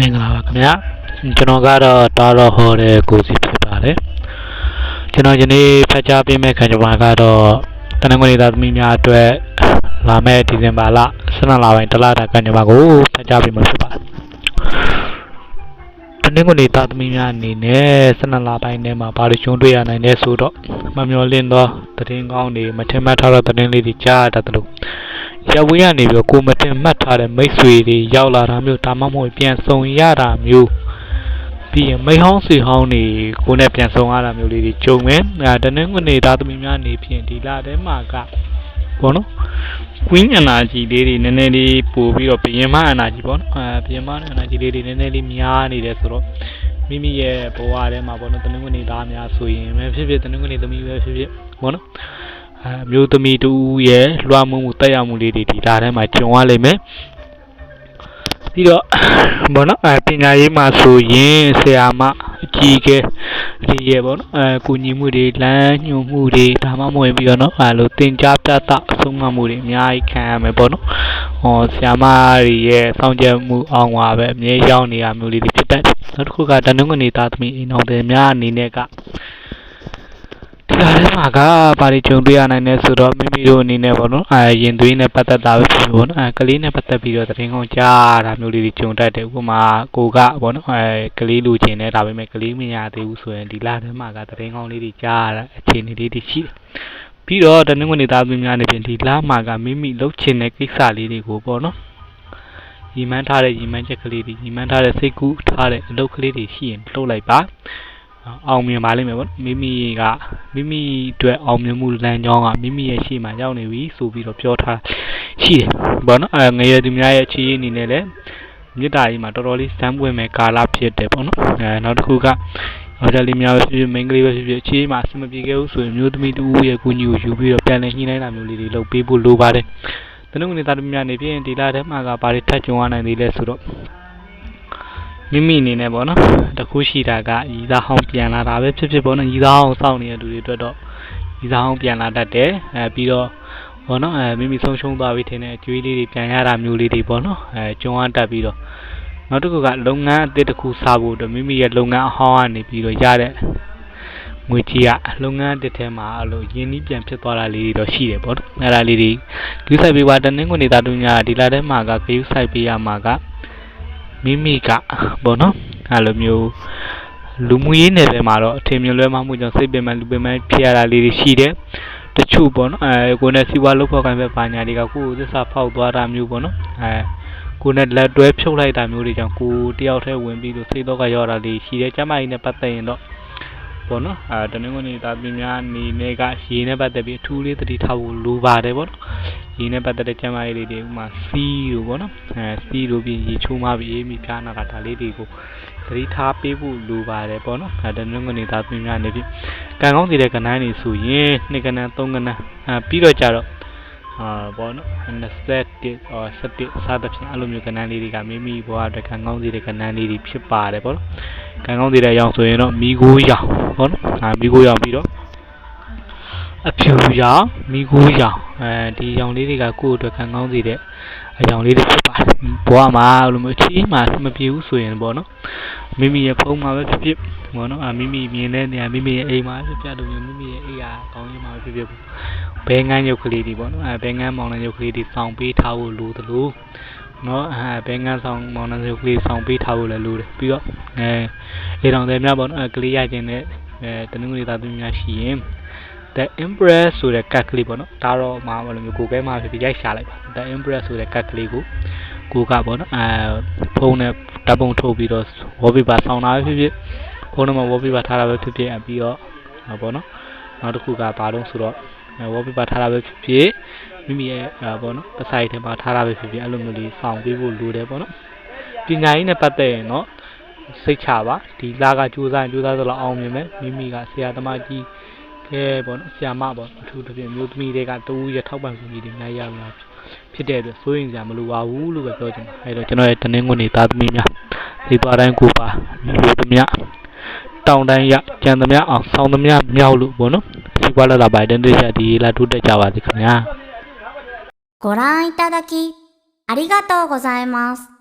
မင်္ဂလာပါခင်ဗျာကျွန်တော်ကတော့တားတော့ဟောတဲ့ကိုစီဖြစ်ပါတယ်ကျွန်တော်ယနေ့ဖတ်ကြားပေးမယ့်ခံကြမှာကတော့တနင်္ဂနွေသားသမီးများအတွက်လာမယ့်ဒီဇင်ဘာလ12လပိုင်းတလတာခံကြမှာကိုဖတ်ကြားပေးမှာဖြစ်ပါတယ်တနင်္ဂနွေသားသမီးများအနေနဲ့12လပိုင်းထဲမှာဘာတွေကျွန်းတွေ့ရနိုင်လဲဆိုတော့မမျော်လင့်သောသတင်းကောင်းတွေမထင်မှတ်ထားသောသတင်းလေးတွေကြားရတတ်တယ်လို့ ရဝေးကနေပြီးတော့ကိုမတင်မှတ်ထားတဲ့မိတ်ဆွေတွေရောက်လာတာမျိုးဒါမှမဟုတ်ပြန်ဆုံရတာမျိုးပြီးရင်မိတ်ဟောင်းဆွေဟောင်းတွေကိုနဲ့ပြန်ဆုံရတာမျိုးလေးတွေကြုံမယ်အဲတနင်္ဂနွေသားသမီးများနေဖြင့်ဒီလထဲမှာကဘောနော် queen energy လေးတွေနည်းနည်းလေးပို့ပြီးတော့ဘယင်မ energy ပေါ့နော်အဲဘယင်မ energy လေးတွေနည်းနည်းလေးများနေတယ်ဆိုတော့မိမိရဲ့ဘဝထဲမှာပေါ့နော်တနင်္ဂနွေသားများဆိုရင်ပဲဖြစ်ဖြစ်တနင်္ဂနွေသမီးပဲဖြစ်ဖြစ်ပေါ့နော် အဲအမျိုးသမီးတူရဲ့လွှမ်းမိုးမှုတက်ရောက်မှုလေးတွေဒီဓာတ်ထဲမှာကျုံရလိမ့်မယ်ပြီးတော့ဘောနော်အဲပညာရေးမှာဆိုရင်ဆရာမအကြီးအကဲဒီရဲ့ဘောနော်အဲကုညီမှုတွေလမ်းညွှန်မှုတွေဒါမှမဟုတ်ပြီးတော့နော်အဲလိုသင်ကြားပြသအဆုံးအမမှုတွေအများကြီးခံရမယ်ပေါ့နော်ဟောဆရာမတွေရဲ့စောင့်ကြပ်မှုအောင်ပါပဲအမြဲရောက်နေရမျိုးလေးတွေဖြစ်တတ်တယ်နောက်တစ်ခုကတနင်္ဂနွေသားသမီးအိမ်တော်တွေများအနေနဲ့က ဒီဟာထဲမှာကဘာတွေကြုံတွေ့ရနိုင်လဲဆိုတော့မိမိတို့အနေနဲ့ပေါ့နော်အဲရင်သွေးနဲ့ပတ်သက်တာပဲဖြစ်ဖြစ်ပေါ့နော်အဲကလေးနဲ့ပတ်သက်ပြီးတော့သတင်းကောင်းကြားတာမျိုးလေးတွေကြုံတတ်တယ်ဥပမာကိုကပေါ့နော်အဲကလေးလူချင်းနဲ့ဒါပေမဲ့ကလေးမရသေးဘူးဆိုရင်ဒီလထဲမှာကသတင်းကောင်းလေးတွေကြားရတာအခြေအနေလေးတွေရှိတယ်ပြီးတော့တနင်္ဂနွေသားသမီးများနေပြင်ဒီလမှာကမိမိလှုပ်ချင်တဲ့ကိစ္စလေးတွေကိုပေါ့နော်ညီမန်းထားတဲ့ညီမန်းချက်ကလေးတွေညီမန်းထားတဲ့စိတ်ကူးထားတဲ့အလုပ်ကလေးတွေရှိရင်လှုပ်လိုက်ပါ အောင်မြင်ပါလိမ့်မယ်ပေါ့မိမိကမိမိအတွက်အောင်မြင်မှုလမ်းကြောင်းကမိမိရဲ့ရှေ့မှာရောက်နေပြီဆိုပြီးတော့ပြောထားရှိတယ်ပေါ့နော်အဲငရေသူများရဲ့အခြေအနေနဲ့လည်းမြစ်တာကြီးမှာတော်တော်လေးစမ်းပွင့်မဲ့ကာလဖြစ်တယ်ပေါ့နော်အဲနောက်တစ်ခုကယောက်ျားလေးများပဲဖြစ်ဖြစ်မိန်းကလေးပဲဖြစ်ဖြစ်အခြေအနေမှာအဆင်မပြေခဲ့ဘူးဆိုရင်မျိုးသမီးတူရဲ့ကူညီကိုယူပြီးတော့ပြန်လည်ညှိနှိုင်းတာမျိုးလေးတွေလုပ်ပေးဖို့လိုပါတယ်တနင်္ဂနွေသားသမီးများနေဖြင့်ဒီလထဲမှာကဘာတွေထပ်ကြုံရနိုင်သေးလဲဆိုတော့ မိမိအနေနဲ့ပေါ့နော်တခုရှိတာကရီသားဟောင်းပြန်လာတာပဲဖြစ်ဖြစ်ပေါ့နော်ရီသားဟောင်းစောင့်နေတဲ့လူတွေအတွက်တော့ရီသားဟောင်းပြန်လာတတ်တယ်အဲပြီးတော့ပေါ့နော်အဲမိမိဆုံးရှုံးသွားပြီထင်တဲ့အကျွေးလေးတွေပြန်ရတာမျိုးလေးတွေပေါ့နော်အဲကျုံရတတ်ပြီးတော့နောက်တစ်ခုကလုပ်ငန်းအသစ်တစ်ခုစဖို့အတွက်မိမိရဲ့လုပ်ငန်းအဟောင်းကနေပြီးတော့ရတဲ့ငွေကြီးကလုပ်ငန်းတစ်ထဲမှာအဲ့လိုရင်းနှီးပြန်ဖြစ်သွားတာလေးတွေတော့ရှိတယ်ပေါ့နော်အဲ့ဒါလေးတွေဂရုစိုက်ပေးပါတနင်္ဂနွေသားတို့ညာဒီလာထဲမှာကဂရုစိုက်ပေးရမှာက မိမိကပေါ့နော်အဲ့လိုမျိုးလူမှုရေးနယ်ပယ်မှာတော့အထင်မြင်လွဲမှားမှုကြောင့်စိတ်ပင်ပန်းလူပင်ပန်းဖြစ်ရတာလေးတွေရှိတယ်တချို့ပေါ့နော်အဲကိုယ်နဲ့စီးပွားလုပ်ဖော်ကိုင်ဖက်ပါညာတွေကကိုယ်ကိုသစ္စာဖောက်သွားတာမျိုးပေါ့နော်အဲကိုယ်နဲ့လက်တွဲဖြုတ်လိုက်တာမျိုးတွေကြောင့်ကိုယ်တယောက်တည်းဝင်ပြီးလို့စိတ်တော့ကရောက်တာလေးရှိတယ်ကျမကြီးနဲ့ပတ်သက်ရင်တော့ ပေါ့နော်အဲတနင်္ဂနွေသားပြည်များအနေနဲ့ကရေနဲ့ပတ်သက်ပြီးအထူးလေးသတိထားဖို့လိုပါတယ်ပေါ့နော်ရေနဲ့ပတ်သက်တဲ့ကျန်းမာရေးလေးတွေဥပမာစီးတို့ပေါ့နော်အဲစီးတို့ပြီးရေချိုးမပြီးအေးမိဖျားနာတာဒါလေးတွေကိုသတိထားပေးဖို့လိုပါတယ်ပေါ့နော်အဲတနင်္ဂနွေသားသမီးများနေပြီကံကောင်းစီတဲ့ကဏ္ဍတွေဆိုရင်နှစ်ကဏ္ဍသုံးကဏ္ဍအဲပြီးတော့ကြတော့ အာပေါ့နော်21 or 17စသဖြင့်အဲ့လိုမျိုးကဏ္ဍလေးတွေကမိမိဘဝအတွက်ကံကောင်းစီတဲ့ကဏ္ဍလေးတွေဖြစ်ပါတယ်ပေါ့နော်ကံကောင်းစီတဲ့အကြောင်းဆိုရင်တော့မိကိုရောင်ပေါ့နော်အာမိကိုရောင်ပြီးတော့အဖြူရောင်မိခိုးရောင်အဲဒီရောင်လေးတွေကကိုယ့်အတွက်ခံကောင်းစေတဲ့ အရောင်လေးတွေဖြစ်ပါတယ်ဘဝမှာအဲ့လိုမျိုးအချင်းမှာမပြေဘူးဆိုရင်ပေါ့နော်မိမိရဲ့ဖုန်းမှာပဲဖြစ်ဖြစ်ပေါ့နော်အာမိမိမြင်တဲ့နေရာမိမိရဲ့အိမ်မှာဖြစ်ဖြစ်လို့မျိုးမိမိရဲ့အိမ်ဟာကောင်းရင်မှာဖြစ်ဖြစ်ဘဲငန်းရုပ်ကလေးတွေပေါ့နော်အဲဘဲငန်းမောင်နှံရုပ်ကလေးတွေစောင့်ပေးထားဖို့လိုသလိုနော်အဲဘဲငန်းဆောင်မောင်နှံရုပ်ကလေးစောင့်ပေးထားဖို့လည်းလိုတယ်ပြီးတော့အဲလေတောင်တွေများပေါ့နော်အဲကလေးရခြင်းနဲ့အဲတနင်္ဂနွေသားသမီးများရှိရင် The Impress ဆိုတဲ့ကတ်ကလေးပေါ့နော်ဒါတော့မှာဘယ်လိုမျိုးကိုယ်ပဲမှာဖြစ်ဖြစ်ရိုက်ရှာလိုက်ပါ The Impress ဆိုတဲ့ကတ်ကလေးကိုကိုကပေါ့နော်အဲဖုန်းနဲ့ဓာတ်ပုံထုတ်ပြီးတော့ wallpaper ဆောင်းတာပဲဖြစ်ဖြစ်ဖုန်းထဲမှာ wallpaper ထားတာပဲဖြစ်ဖြစ်အပြီးတော့ဟောပေါ့နော်နောက်တစ်ခုကဘာလို့ဆိုတော့အဲ wallpaper ထားတာပဲဖြစ်ဖြစ်မိမိရဲ့အဲပေါ့နော်ပစိုက်ထဲမှာထားတာပဲဖြစ်ဖြစ်အဲ့လိုမျိုးလေးဆောင်းပေးဖို့လိုတယ်ပေါ့နော်ပညာရေးနဲ့ပတ်သက်ရင်တော့စိတ်ချပါဒီလာကကြိုးစားရင်ကြိုးစားသလိုအောင်မြင်မယ်မိမိကဆရာသမားကြီး ကဲပေါ့နော်ဆရာမပေါ့အထူးသဖြင့်မျိုးသမီးတွေကတူရထောက်ပံ့ကူညီတွေများရမှာဖြစ်တဲ့အတွက်စိုးရင်စရာမလိုပါဘူးလို့ပဲပြောချင်တယ်အဲတော့ကျွန်တော်ရဲ့တနင်္ဂနွေနေ့သားသမီးများဒီသွားတိုင်းကိုပါလူသမျှတောင်းတိုင်းရကြံသမျှအောင်ဆောင်းသမျှမြောက်လို့ပေါ့နော်စီပွားလာတာပိုင်တဲ့တိကျဒီလာထိုးတက်ကြပါစေခင်ဗျာご覧いただきありがとうございます。